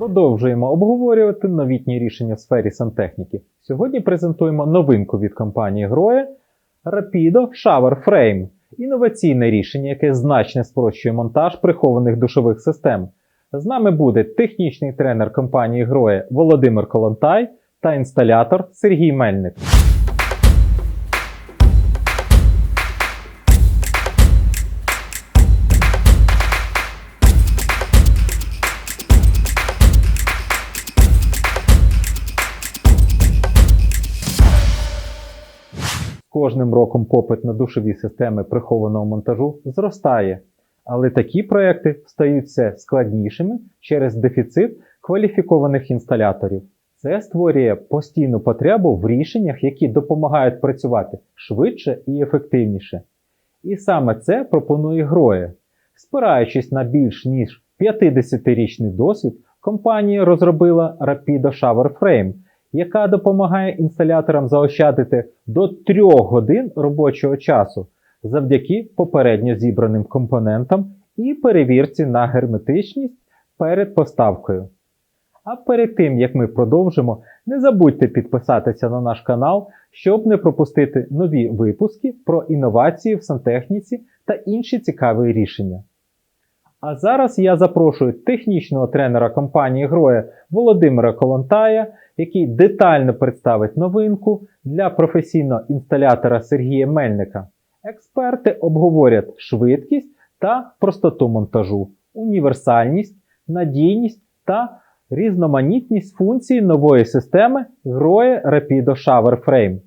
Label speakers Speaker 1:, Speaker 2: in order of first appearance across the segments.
Speaker 1: Продовжуємо обговорювати новітні рішення в сфері сантехніки. Сьогодні презентуємо новинку від компанії Groe Rapido Shower Frame. Інноваційне рішення, яке значно спрощує монтаж прихованих душових систем. З нами буде технічний тренер компанії Grohe Володимир Колонтай та інсталятор Сергій Мельник. Кожним роком попит на душові системи прихованого монтажу зростає, але такі проекти стають все складнішими через дефіцит кваліфікованих інсталяторів. Це створює постійну потребу в рішеннях, які допомагають працювати швидше і ефективніше. І саме це пропонує Гроє. Спираючись на більш ніж 50-річний досвід, компанія розробила Rapido Shower Frame, яка допомагає інсталяторам заощадити до 3 годин робочого часу завдяки попередньо зібраним компонентам і перевірці на герметичність перед поставкою. А перед тим як ми продовжимо, не забудьте підписатися на наш канал, щоб не пропустити нові випуски про інновації в сантехніці та інші цікаві рішення. А зараз я запрошую технічного тренера компанії Гроя Володимира Колонтая, який детально представить новинку для професійного інсталятора Сергія Мельника. Експерти обговорять швидкість та простоту монтажу, універсальність, надійність та різноманітність функцій нової системи Grohe Rapido Shower Frame.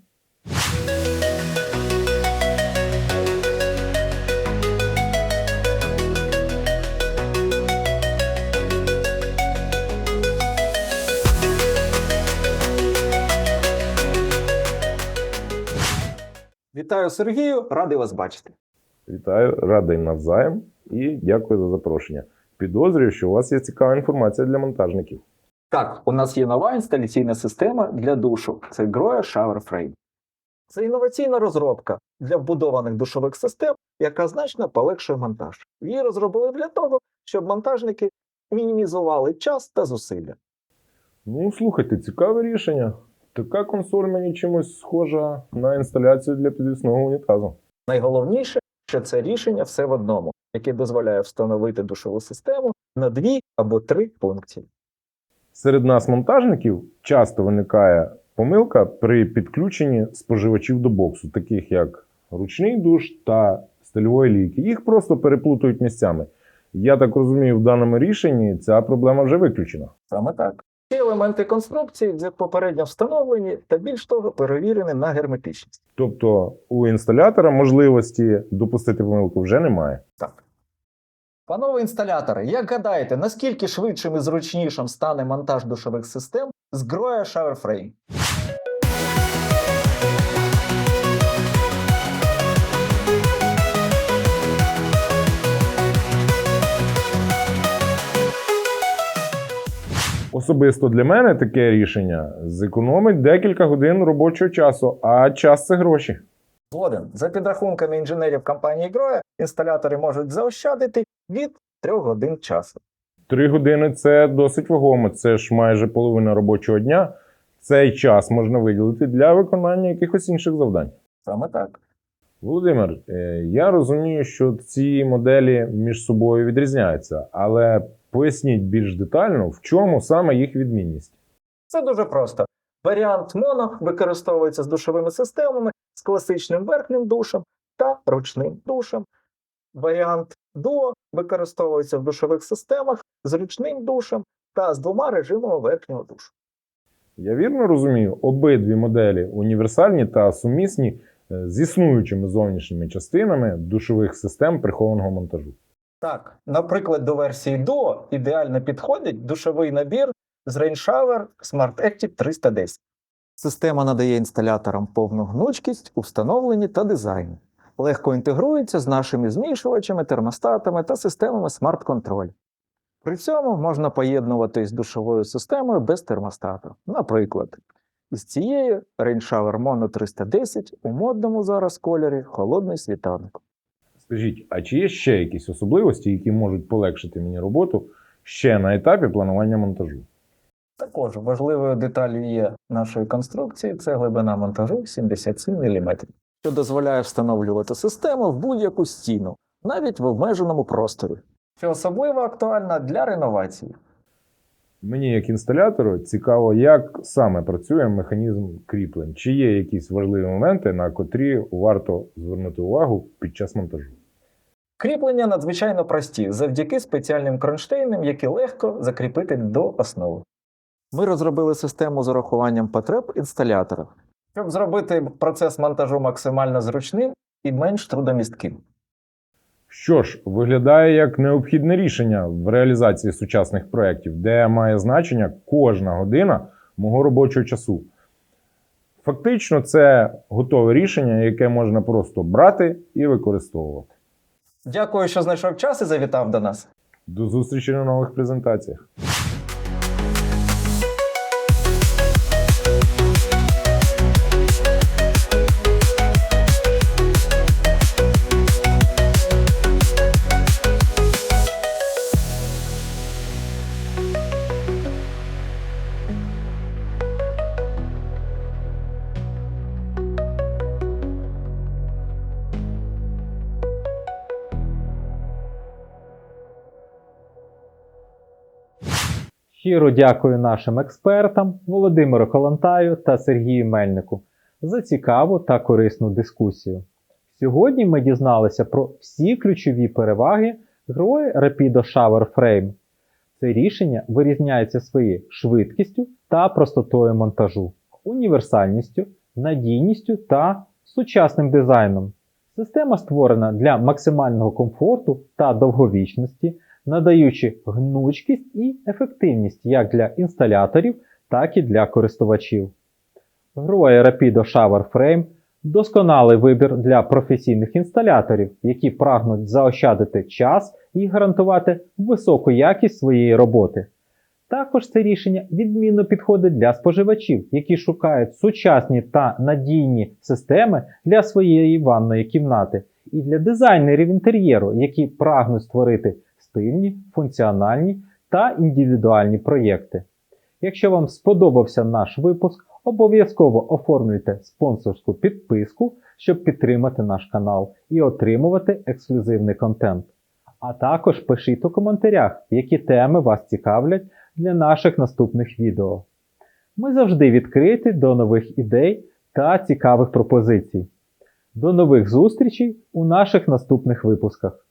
Speaker 2: Вітаю Сергію, радий вас бачити.
Speaker 3: Вітаю, радий навзаєм і дякую за запрошення. Підозрюю, що у вас є цікава інформація для монтажників.
Speaker 2: Так, у нас є нова інсталяційна система для душу. Це Grohe Shower Frame. Це інноваційна розробка для вбудованих душових систем, яка значно полегшує монтаж. Її розробили для того, щоб монтажники мінімізували час та зусилля.
Speaker 3: Ну, слухайте, цікаве рішення. Така консоль мені чимось схожа на інсталяцію для підвісного унітазу.
Speaker 2: Найголовніше, що це рішення все в одному, яке дозволяє встановити душову систему на дві або три функції.
Speaker 3: Серед нас, монтажників, часто виникає помилка при підключенні споживачів до боксу, таких як ручний душ та стильової лійки. Їх просто переплутують місцями. Я так розумію, в даному рішенні ця проблема вже виключена.
Speaker 2: Саме так. Ці елементи конструкції вже попередньо встановлені та більш того перевірені на герметичність.
Speaker 3: Тобто у інсталятора можливості допустити помилку вже немає.
Speaker 2: Так. Панове інсталятори, як гадаєте, наскільки швидшим і зручнішим стане монтаж душових систем з Grohe Shower
Speaker 3: Особисто для мене таке рішення зекономить декілька годин робочого часу, а час це гроші.
Speaker 2: Згоден. За підрахунками інженерів компанії Grohe, інсталятори можуть заощадити від 3 годин часу.
Speaker 3: Три години це досить вагомо, це ж майже половина робочого дня. Цей час можна виділити для виконання якихось інших завдань.
Speaker 2: Саме так.
Speaker 3: Володимир, е, я розумію, що ці моделі між собою відрізняються, але поясніть більш детально, в чому саме їх відмінність.
Speaker 2: Це дуже просто. Варіант моно використовується з душовими системами з класичним верхнім душем та ручним душем. Варіант дуо використовується в душових системах з ручним душем та з двома режимами верхнього душу.
Speaker 3: Я вірно розумію, обидві моделі універсальні та сумісні е, з існуючими зовнішніми частинами душових систем прихованого монтажу.
Speaker 2: Так, наприклад, до версії Duo ідеально підходить душовий набір з Rain Shower Smart Active 310. Система надає інсталяторам повну гнучкість у та дизайні. Легко інтегрується з нашими змішувачами, термостатами та системами смарт-контроль. При цьому можна поєднувати з душовою системою без термостату. Наприклад, із цією Rain Shower Mono 310 у модному зараз кольорі холодний світанок.
Speaker 3: Скажіть, а чи є ще якісь особливості, які можуть полегшити мені роботу ще на етапі планування монтажу.
Speaker 2: Також важливою деталю є нашої конструкції це глибина монтажу 77 мм, що дозволяє встановлювати систему в будь-яку стіну, навіть в обмеженому просторі. Що особливо актуально для реновації.
Speaker 3: Мені, як інсталятору, цікаво, як саме працює механізм кріплень. Чи є якісь важливі моменти, на котрі варто звернути увагу під час монтажу.
Speaker 2: Кріплення надзвичайно прості завдяки спеціальним кронштейнам, які легко закріпити до основи. Ми розробили систему з урахуванням потреб інсталятора, щоб зробити процес монтажу максимально зручним і менш трудомістким.
Speaker 3: Що ж, виглядає як необхідне рішення в реалізації сучасних проєктів, де має значення кожна година мого робочого часу. Фактично, це готове рішення, яке можна просто брати і використовувати.
Speaker 2: Дякую, що знайшов час і завітав до нас.
Speaker 3: До зустрічі на нових презентаціях.
Speaker 1: Щиро дякую нашим експертам Володимиру Колантаю та Сергію Мельнику за цікаву та корисну дискусію. Сьогодні ми дізналися про всі ключові переваги грої Rapido Shower Frame. Це рішення вирізняється своєю швидкістю та простотою монтажу, універсальністю, надійністю та сучасним дизайном. Система створена для максимального комфорту та довговічності, надаючи гнучкість і ефективність як для інсталяторів, так і для користувачів. Гроя Rapido Shower Frame досконалий вибір для професійних інсталяторів, які прагнуть заощадити час і гарантувати високу якість своєї роботи. Також це рішення відмінно підходить для споживачів, які шукають сучасні та надійні системи для своєї ванної кімнати, і для дизайнерів інтер'єру, які прагнуть створити стильні, функціональні та індивідуальні проєкти. Якщо вам сподобався наш випуск, обов'язково оформлюйте спонсорську підписку, щоб підтримати наш канал і отримувати ексклюзивний контент. А також пишіть у коментарях, які теми вас цікавлять для наших наступних відео. Ми завжди відкриті до нових ідей та цікавих пропозицій. До нових зустрічей у наших наступних випусках.